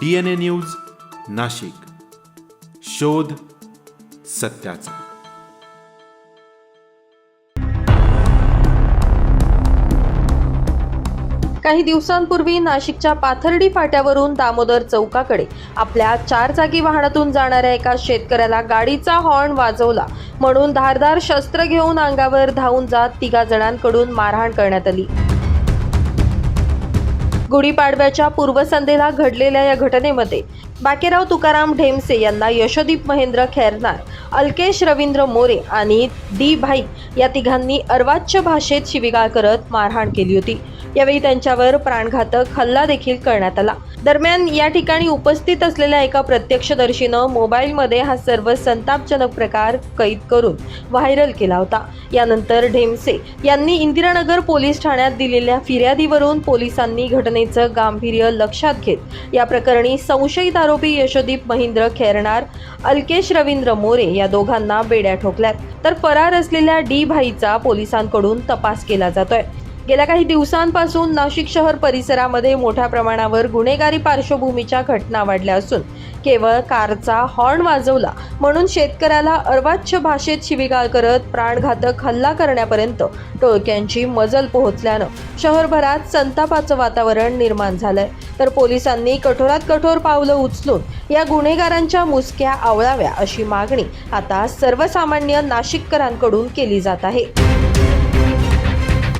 D N A news Nashik. शोध सत्याचा. काही दिवसांपूर्वी नाशिकच्या पाथर्डी फाट्यावरून दामोदर चौकाकडे आपल्या चार चाकी वाहनातून जाणाऱ्या एका शेतकऱ्याला गाडीचा हॉर्न वाजवला. म्हणून धारदार शस्त्र घेऊन अंगावर धावून जात तिघा जणांकडून मारहाण करण्यात आली. गुढीपाडव्याच्या पूर्वसंध्येला घडलेल्या या घटनेमध्ये बाकेराव तुकाराम ढेमसे यांना यशोदीप महेंद्र खैरनार अल्केश रवींद्र मोरे आणि डी भाई या तिघांनी अर्वाच्य भाषेत शिविगाळ करत मारहाण केली होती. यावेळी त्यांच्यावर प्राणघातक हल्ला देखील करण्यात आला. दरम्यान या ठिकाणी उपस्थित असलेल्या एका प्रत्यक्षदर्शीनं मोबाईलमध्ये हा सर्व संतापजनक प्रकार कैद करून व्हायरल केला होता. यानंतर ढेमसे यांनी इंदिरानगर पोलीस ठाण्यात दिलेल्या फिर्यादीवरून पोलिसांनी घटनेचं गांभीर्य लक्षात घेत या प्रकरणी संशयित आरोपी यशोदीप महेंद्र खेरणार अल्केश रवींद्र मोरे या दोघांना बेड्या ठोकल्यात. तर फरार असलेल्या डी भाईचा पोलिसांकडून तपास केला जातोय. गेल्या काही दिवसांपासून नाशिक शहर परिसरामध्ये मोठ्या प्रमाणावर गुन्हेगारी पार्श्वभूमीच्या घटना वाढल्या असून केवळ कारचा हॉर्न वाजवला म्हणून शेतकऱ्याला अर्वाच्य भाषेत शिविगाळ करत प्राणघातक हल्ला करण्यापर्यंत टोळक्यांची मजल पोहोचल्यानं शहरभरात संतापाचं वातावरण निर्माण झालंय. तर पोलिसांनी कठोरात कठोर पावलं उचलून या गुन्हेगारांच्या मुसक्या आवळाव्या अशी मागणी आता सर्वसामान्य नाशिककरांकडून केली जात आहे.